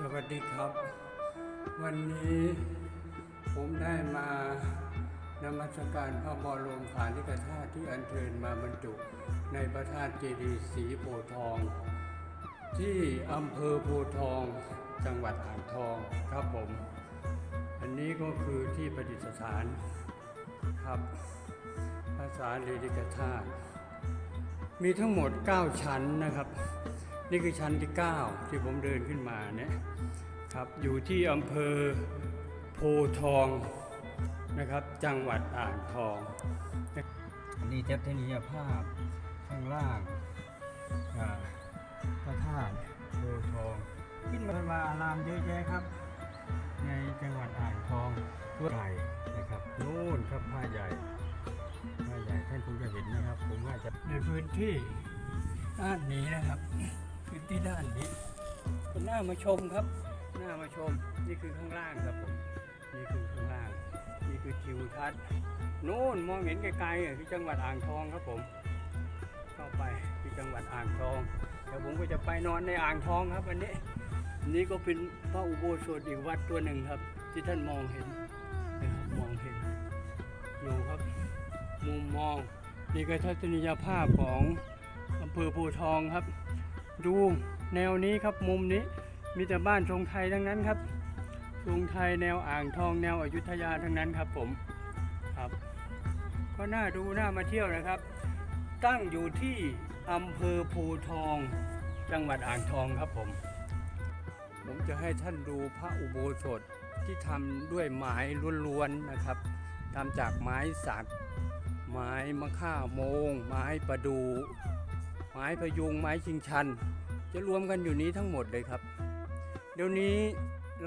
สวัสดีครับ วันนี้ผมได้มานมัสการพระบรมสารีริกธาตุที่อัญเชิญมาบรรจุ ในพระธาตุเจดีย์สีโพทอง ที่อำเภอโพทอง จังหวัดอ่างทองครับผม อันนี้ก็คือที่ประดิษฐานครับพระสารีริกธาตุมีทั้งหมด 9 ชั้นนะครับ นี่คือชั้นที่ 9 ที่ผมเดินขึ้นมาเนี่ยครับอยู่ที่อำเภอโพทองนะครับ จังหวัดอ่างทองอันนี้ทัศนียภาพข้างล่างพระธาตุโพธิ์ทอง ขึ้นมาว่าอารามเยอะแยะครับ ในจังหวัดอ่างทองทั่วไทยนะครับโน่นครับผ้าใหญ่ผ้าใหญ่ท่านคงจะเห็นนะครับ ผมว่าจะในพื้นที่ด้านนี้นะครับ พื้นที่ด้านนี้เป็นหน้ามาชมครับ หน้ามาชม นี่คือข้างล่างครับผมนี่คือข้างล่าง นี่คือทิวทัศน์โน่นมองเห็นไกลๆอะที่จังหวัดอ่างทองครับผม เข้าไปที่จังหวัดอ่างทองเดี๋ยวผมก็จะไปนอนในอ่างทองครับวันนี้ นี่ก็เป็นพระอุโบสถอีกวัดตัวหนึ่งครับ ที่ท่านมองเห็นนะครับมองเห็นอยู่ครับ มุมมองนี่ก็ทัศนียภาพของอำเภอโพทองครับ ดูแนวนี้ครับมุมนี้มีแต่บ้านทรงไทยทั้งนั้นครับทรงไทยแนวอ่างทองแนวอยุธยาทั้งนั้นครับผมครับ ก็น่าดูน่ามาเที่ยวนะครับ ตั้งอยู่ที่อำเภอโพทอง จังหวัดอ่างทองครับผม ผมจะให้ท่านดูพระอุโบสถที่ทำด้วยไม้ล้วนๆนะครับทำจากไม้สัก ไม้มะค่าโมง ไม้ประดู ไม้พยุงไม้ชิงชัน จะรวมกันอยู่นี้ทั้งหมดเลยครับ เดี๋ยวนี้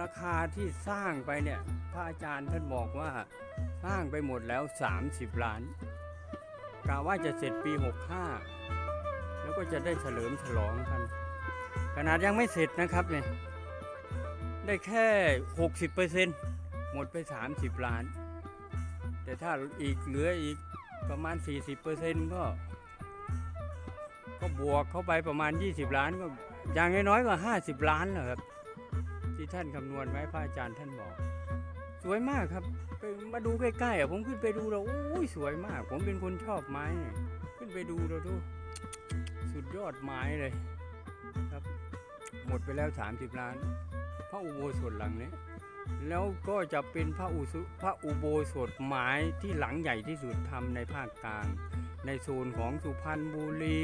ราคาที่สร้างไปเนี่ยพระอาจารย์ท่านบอกว่าสร้างไปหมดแล้ว 30 ล้านกะว่าจะเสร็จปี 65 แล้วก็จะได้เฉลิมฉลองกัน ขนาดยังไม่เสร็จนะครับเนี่ยได้แค่ 60%หมดไป 30 ล้าน แต่ถ้าอีกเหลืออีกประมาณ 40%ก็ ก็บวกเข้าไปประมาณ 20 ล้านก็อย่างน้อยๆก็ 50 ล้านแหละครับ ที่ท่านคำนวณไว้พระอาจารย์ท่านบอก สวยมากครับไปมาดูใกล้ๆอะผมขึ้นไปดูแล้วโอ้ยสวยมาก ผมเป็นคนชอบไม้ ขึ้นไปดูแล้วดูสุดยอดไม้เลยครับ หมดไปแล้ว 30 ล้านพระอุโบสถหลังนี้ แล้วก็จะเป็นพระอุสุพระอุโบสถไม้ที่หลังใหญ่ที่สุดทำในภาคกลาง ในโซนของสุพรรณบุรี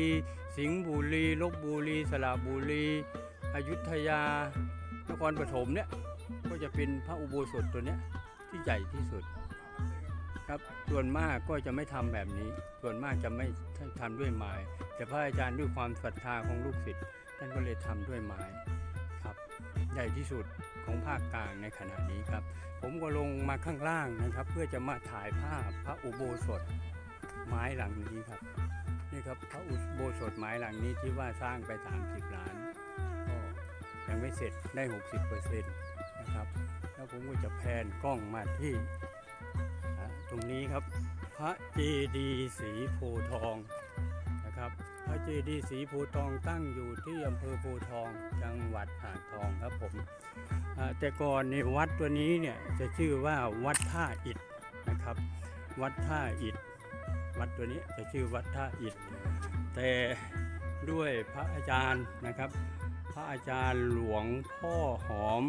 สิงห์บุรีลบบุรีสระบุรีอยุธยานครปฐมเนี่ยก็จะเป็นพระอุโบสถตัวเนี้ยที่ใหญ่ที่สุดครับส่วนมากก็จะไม่ทำแบบนี้ ส่วนมากจะไม่ทำด้วยไม้แต่พระอาจารย์ด้วยความศรัทธาของลูกศิษย์ท่านก็เลยทำด้วยไม้ครับ ใหญ่ที่สุด ของภาคกลางในขณะนี้ครับ ผมก็ลงมาข้างล่างนะครับ เพื่อจะมาถ่ายภาพพระอุโบสถไม้หลังนี้ครับ นี่ครับพระอุโบสถไม้หลังนี้ที่ว่าสร้างไป 30 ล้านก็ยังไม่เสร็จได้ 60%นะครับแล้วผมก็จะแพนกล้องมาที่ตรงนี้ครับ พระเจดีย์สีโพทองนะครับ พระเจดีย์สีโพทองตั้งอยู่ที่อำเภอโพทองจังหวัดอ่างทองครับผมอ่าแต่ก่อนในวัดตัวนี้เนี่ยจะชื่อว่าวัดท่าอิฐนะครับ วัดท่าอิฐวัดตัวนี้จะชื่อวัดท่าอิฐแต่ด้วยพระอาจารย์นะครับ พระอาจารย์หลวงพ่อหอม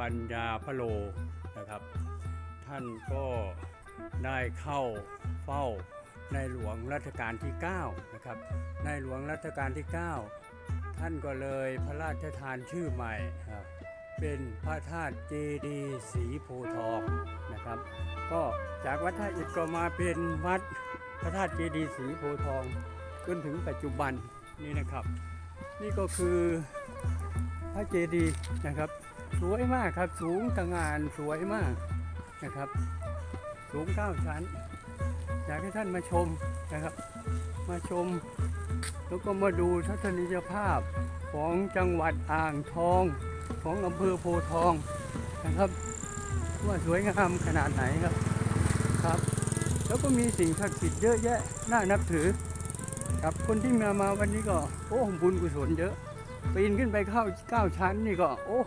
ปัญญาพโลนะครับ ท่านก็ได้เข้าเฝ้า ในหลวงรัชกาลที่9นะครับในหลวงรัชกาลที่ 9 ท่านก็เลยพระราชทานชื่อใหม่ครับเป็นพระธาตุเจดีสีโพทองนะครับ ก็จากวัดท่าอิฐก็มาเป็นวัดพระธาตุเจดีสีโพทองจนถึงปัจจุบันนี่นะครับ นี่ก็คือพระเจดีย์นะครับ สวยมากครับสูงตะงานสวยมากนะครับ สูงเก้าชั้น อยากให้ท่านมาชมนะครับ มาชม แล้วก็มาดูทัศนียภาพของจังหวัดอ่างทองของอำเภอโพทองนะครับ ว่าสวยงามขนาดไหนครับครับ แล้วก็มีสิ่งศักดิ์สิทธิ์เยอะแยะน่านับถือครับคนที่มามาวันนี้ก็โอ้บุญกุศลเยอะปีนขึ้นไปเข้าเก้าชั้นนี่ก็ โอ้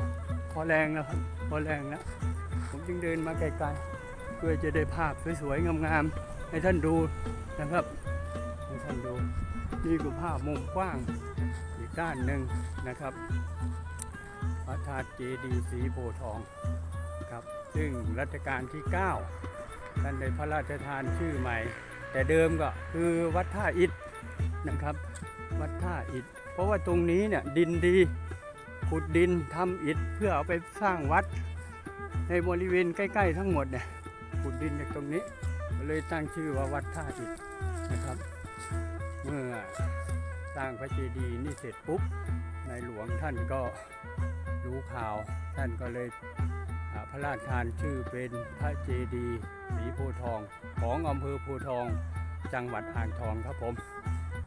พอแรงแล้วครับพอแรงแล้วผมจึงเดินมาไกลๆเพื่อจะได้ภาพสวยๆงามๆ ให้ท่านดูนะครับให้ท่านดูนี่คือภาพมุมกว้างอีกด้านหนึ่งนะครับพระธาตุเจดีย์สีโพทองครับ ซึ่งรัชกาลที่ 9 ท่านได้พระราชทานชื่อใหม่ แต่เดิมก็คือวัดท่าอิฐนะครับ วัดท่าอิฐเพราะว่าตรงนี้เนี่ยดินดีขุดดินทำอิฐเพื่อเอาไปสร้างวัด ในบริเวณใกล้ ๆ ทั้งหมดเนี่ยขุดดินจากตรงนี้ เลยตั้งชื่อว่าวัดท่าอิฐนะครับ เมื่อสร้างพระเจดีย์นี่เสร็จปุ๊บในหลวงท่านก็รู้ข่าว ท่านก็เลยพระราชทานชื่อเป็นพระเจดีย์สีโพทองของอำเภอโพทอง จังหวัดอ่างทองครับผม